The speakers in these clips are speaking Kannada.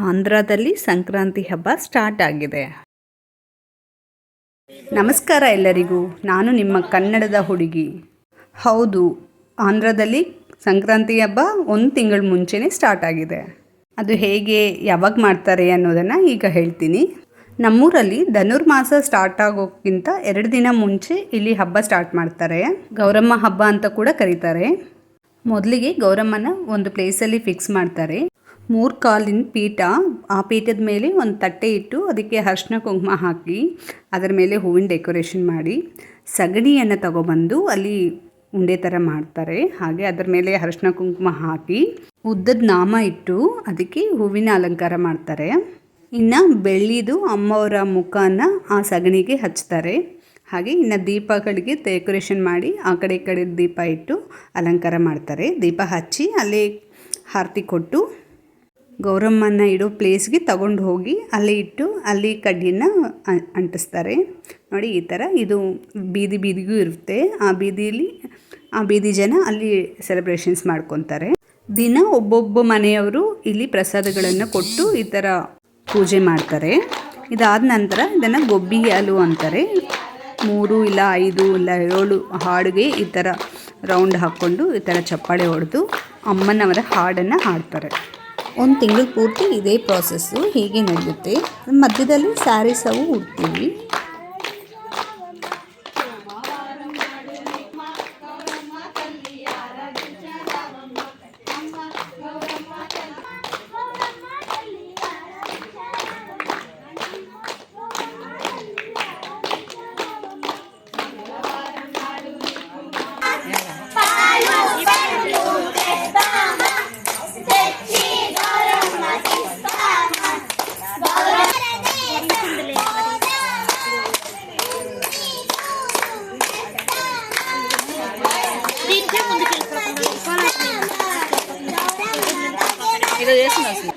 ಆಂಧ್ರದಲ್ಲಿ ಸಂಕ್ರಾಂತಿ ಹಬ್ಬ ಸ್ಟಾರ್ಟ್ ಆಗಿದೆ. ನಮಸ್ಕಾರ ಎಲ್ಲರಿಗೂ. ನಾನು ನಿಮ್ಮ ಕನ್ನಡದ ಹುಡುಗಿ. ಹೌದು, ಆಂಧ್ರದಲ್ಲಿ ಸಂಕ್ರಾಂತಿ ಹಬ್ಬ ಒಂದು ತಿಂಗಳ ಮುಂಚೆನೇ ಸ್ಟಾರ್ಟ್ ಆಗಿದೆ. ಅದು ಹೇಗೆ, ಯಾವಾಗ ಮಾಡ್ತಾರೆ ಅನ್ನೋದನ್ನು ಈಗ ಹೇಳ್ತೀನಿ. ನಮ್ಮೂರಲ್ಲಿ ಧನುರ್ಮಾಸ ಸ್ಟಾರ್ಟ್ ಆಗೋಕ್ಕಿಂತ ಎರಡು ದಿನ ಮುಂಚೆ ಇಲ್ಲಿ ಹಬ್ಬ ಸ್ಟಾರ್ಟ್ ಮಾಡ್ತಾರೆ. ಗೌರಮ್ಮ ಹಬ್ಬ ಅಂತ ಕೂಡ ಕರೀತಾರೆ. ಮೊದಲಿಗೆ ಗೌರಮ್ಮನ ಒಂದು ಪ್ಲೇಸಲ್ಲಿ ಫಿಕ್ಸ್ ಮಾಡ್ತಾರೆ. ಮೂರು ಕಾಲಿನ ಪೀಠ, ಆ ಪೀಠದ ಮೇಲೆ ಒಂದು ತಟ್ಟೆ ಇಟ್ಟು ಅದಕ್ಕೆ ಅರ್ಶಿನ ಕುಂಕುಮ ಹಾಕಿ ಅದರ ಮೇಲೆ ಹೂವಿನ ಡೆಕೋರೇಷನ್ ಮಾಡಿ ಸಗಣಿಯನ್ನು ತಗೊಬಂದು ಅಲ್ಲಿ ಉಂಡೆ ಥರ ಮಾಡ್ತಾರೆ. ಹಾಗೆ ಅದರ ಮೇಲೆ ಅರಶಿನ ಕುಂಕುಮ ಹಾಕಿ ಉದ್ದದ ನಾಮ ಇಟ್ಟು ಅದಕ್ಕೆ ಹೂವಿನ ಅಲಂಕಾರ ಮಾಡ್ತಾರೆ. ಇನ್ನು ಬೆಳ್ಳಿದು ಅಮ್ಮವರ ಮುಖನ ಆ ಸಗಣಿಗೆ ಹಚ್ತಾರೆ. ಹಾಗೆ ಇನ್ನು ದೀಪಗಳಿಗೆ ಡೆಕೋರೇಷನ್ ಮಾಡಿ ಆ ಕಡೆ ಈ ಕಡೆ ದೀಪ ಇಟ್ಟು ಅಲಂಕಾರ ಮಾಡ್ತಾರೆ. ದೀಪ ಹಚ್ಚಿ ಅಲ್ಲಿ ಹಾರತಿ ಕೊಟ್ಟು ಗೌರಮ್ಮನ ಇಡೋ ಪ್ಲೇಸ್ಗೆ ತಗೊಂಡು ಹೋಗಿ ಅಲ್ಲಿ ಇಟ್ಟು ಅಲ್ಲಿ ಕಡ್ಡಿನ ಅಂಟಿಸ್ತಾರೆ. ನೋಡಿ, ಈ ಥರ ಇದು ಬೀದಿ ಬೀದಿಗೂ ಇರುತ್ತೆ. ಆ ಬೀದಿಲಿ, ಆ ಬೀದಿ ಜನ ಅಲ್ಲಿ ಸೆಲೆಬ್ರೇಷನ್ಸ್ ಮಾಡ್ಕೊತಾರೆ. ದಿನ ಒಬ್ಬೊಬ್ಬ ಮನೆಯವರು ಇಲ್ಲಿ ಪ್ರಸಾದಗಳನ್ನು ಕೊಟ್ಟು ಈ ಥರ ಪೂಜೆ ಮಾಡ್ತಾರೆ. ಇದಾದ ನಂತರ ಇದನ್ನು ಗೊಬ್ಬಿ ಹಾಲು ಅಂತಾರೆ. ಮೂರು ಇಲ್ಲ ಐದು ಇಲ್ಲ ಏಳು ಹಾಡಿಗೆ ಈ ಥರ ರೌಂಡ್ ಹಾಕ್ಕೊಂಡು ಈ ಥರ ಚಪ್ಪಾಳೆ ಹೊಡೆದು ಅಮ್ಮನವರ ಹಾಡನ್ನು ಹಾಡ್ತಾರೆ. ಒಂದು ತಿಂಗಳು ಪೂರ್ತಿ ಇದೇ ಪ್ರಾಸೆಸ್ಸು ಹೀಗೆ ನಡೆಯುತ್ತೆ. ಮಧ್ಯದಲ್ಲಿ ಸ್ಯಾರೀಸ್ ಅವು ಉಡ್ತೀವಿ. ఏదో చేస్తున్నా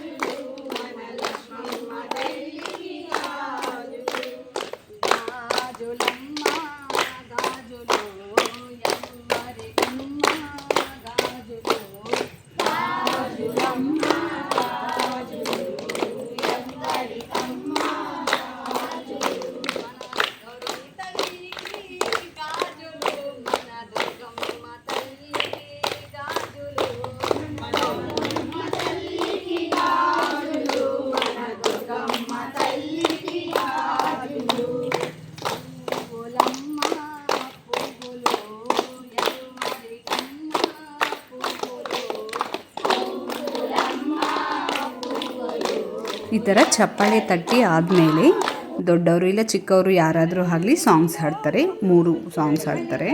ಈ ಥರ ಚಪ್ಪಾಳೆ ತಟ್ಟಿ ಆದಮೇಲೆ ದೊಡ್ಡವರು ಇಲ್ಲ ಚಿಕ್ಕವರು ಯಾರಾದರೂ ಆಗಲಿ ಸಾಂಗ್ಸ್ ಹಾಡ್ತಾರೆ. ಮೂರು ಸಾಂಗ್ಸ್ ಹಾಡ್ತಾರೆ.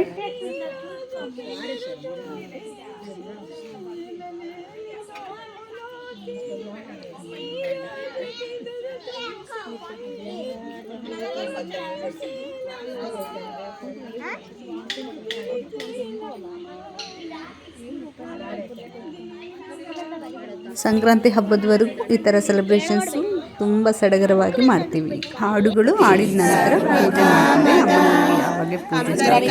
ಸಂಕ್ರಾಂತಿ ಹಬ್ಬದವರೆಗೂ ಈ ಥರ ಸೆಲೆಬ್ರೇಷನ್ಸು ತುಂಬ ಸಡಗರವಾಗಿ ಮಾಡ್ತೀವಿ. ಹಾಡುಗಳು ಹಾಡಿದ ನಂತರ ಪೂಜೆ ಮಾಡ್ತೀವಿ. ಅಮ್ಮನವರಿಗೆ ಯಾವಾಗ ಪೂಜೆ start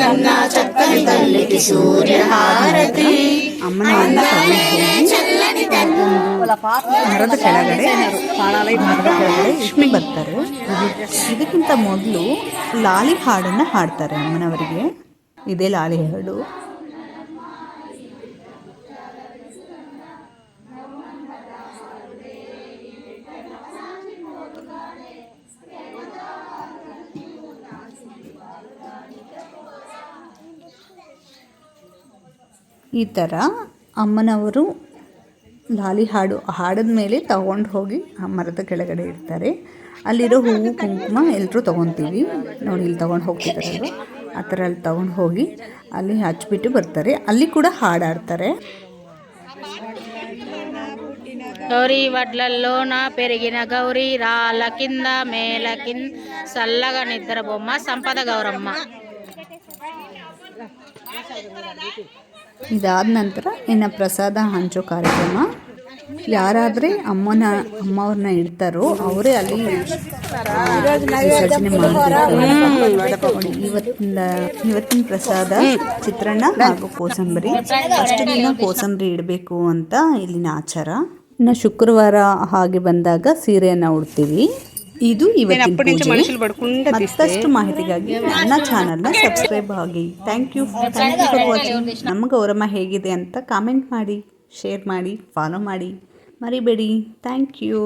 ಮರದ ಕೆಳಗಡೆ ಇಟ್ಟು ಬರ್ತಾರೆ. ಇದಕ್ಕಿಂತ ಮೊದಲು ಲಾಲಿ ಹಾಡನ್ನು ಹಾಡ್ತಾರೆ ಅಮ್ಮನವರಿಗೆ. ಇದೇ ಲಾಲಿ ಹಾಡು. ಈ ಥರ ಅಮ್ಮನವರು ಲಾಲಿ ಹಾಡು ಹಾಡಿದ ಮೇಲೆ ತಗೊಂಡು ಹೋಗಿ ಆ ಮರದ ಕೆಳಗಡೆ ಇಡ್ತಾರೆ ಅಲ್ಲಿರೋ ಹೂವು ಕುಂಕುಮ ಎಲ್ಲರೂ ತೊಗೊತೀವಿ ನೋಡಿ ಇಲ್ಲಿ ತೊಗೊಂಡು ಹೋಗ್ತಿದ್ದಾರಲ್ವ ಆ ಥರ ಅಲ್ಲಿ ತೊಗೊಂಡು ಹೋಗಿ ಅಲ್ಲಿ ಹಚ್ಬಿಟ್ಟು ಬರ್ತಾರೆ ಅಲ್ಲಿ ಕೂಡ ಹಾಡಾಡ್ತಾರೆ గౌరీ వడ్లల్లోన పెరిగిన గౌరీ రాళ్ళ కింద మేల కింద చల్లగా నిద్ర బొమ్మ సంపద గౌరమ్మ ಇದಾದ ನಂತರ ಇನ್ನು ಪ್ರಸಾದ ಹಂಚೋ ಕಾರ್ಯಕ್ರಮ. ಯಾರಾದರೆ ಅಮ್ಮನ, ಅಮ್ಮವ್ರನ್ನ ಇಡ್ತಾರೋ ಅವರೇ ಅಲ್ಲಿ ವಿಸರ್ಜನೆ ಮಾಡ್ತಾರೆ. ಇವತ್ತಿನ ಇವತ್ತಿನ ಪ್ರಸಾದ ಚಿತ್ರಾನ್ನ ಹಾಗೂ ಕೋಸಂಬರಿ. ಅಷ್ಟು ದಿನ ಕೋಸಂಬರಿ ಇಡಬೇಕು ಅಂತ ಇಲ್ಲಿನ ಆಚಾರ. ಇನ್ನು ಶುಕ್ರವಾರ ಹಾಗೆ ಬಂದಾಗ ಸೀರೆಯನ್ನು ಉಡ್ತೀವಿ. ಇದು ಇವತ್ತಿನ ಪೂಜೆ. ಮತ್ತಷ್ಟು ಮಾಹಿತಿಗಾಗಿ ನನ್ನ ಚಾನಲ್ನ ಸಬ್ಸ್ಕ್ರೈಬ್ ಆಗಿ. Thank you thank you for watching ನಮ್ಮ ಗೌರಮ್ಮ ಹೇಗಿದೆ ಅಂತ ಕಾಮೆಂಟ್ ಮಾಡಿ ಶೇರ್ ಮಾಡಿ ಫಾಲೋ ಮಾಡಿ. ಮರಿಬೇಡಿ. Thank you